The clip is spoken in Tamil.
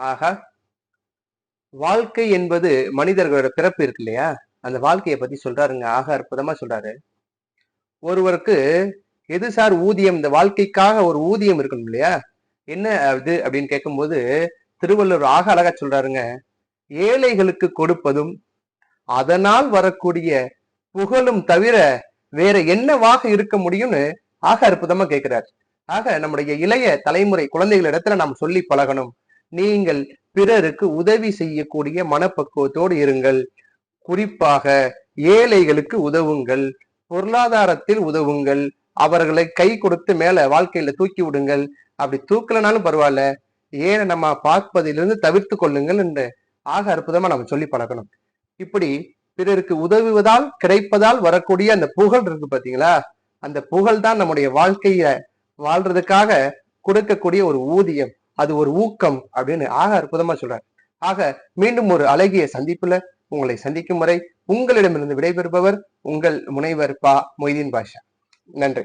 ஆக வாழ்க்கை என்பது மனிதர்களோட பிறப்பு இருக்கு இல்லையா? அந்த வாழ்க்கையை பத்தி சொல்றாருங்க. ஆக அற்புதமா சொல்றாரு. ஒருவருக்கு எது சார் ஊதியம்? இந்த வாழ்க்கைக்காக ஒரு ஊதியம் இருக்கணும் இல்லையா? என்ன அது அப்படின்னு கேட்கும்போது திருவள்ளுவர் ஆக அழகா சொல்றாருங்க. ஏழைகளுக்கு கொடுப்பதும் அதனால் வரக்கூடிய புகழும் தவிர வேற என்னவாக இருக்க முடியும்னு ஆக அற்புதமா கேட்கிறார். ஆக நம்முடைய இளைய தலைமுறை குழந்தைகள் இடத்துல நாம் சொல்லி பழகணும். நீங்கள் பிறருக்கு உதவி செய்யக்கூடிய மனப்பக்குவத்தோடு இருங்கள். குறிப்பாக ஏழைகளுக்கு உதவுங்கள். பொருளாதாரத்தில் உதவுங்கள். அவர்களை கை கொடுத்து மேல வாழ்க்கையில தூக்கி விடுங்கள். அப்படி தூக்கலனாலும் பரவாயில்ல. ஏனை நம்ம பார்ப்பதிலிருந்து தவிர்த்து கொள்ளுங்கள் என்று ஆக அற்புதமா நம்ம சொல்லி பழகணும். இப்படி பிறருக்கு உதவுவதால் கிடைப்பதால் வரக்கூடிய அந்த புகழ் இருக்கு பாத்தீங்களா அந்த புகழ் தான் நம்முடைய வாழ்க்கைய வாழ்றதுக்காக கொடுக்கக்கூடிய ஒரு ஊதியம். அது ஒரு ஊக்கம் அப்படின்னு ஆக அற்புதமா சொல்றாரு. ஆக மீண்டும் ஒரு அழகிய சந்திப்புல உங்களை சந்திக்கும் வரை உங்களிடமிருந்து விடைபெறுபவர் உங்கள் முனைவர் பா மொய்தீன் பாஷா. நன்றி.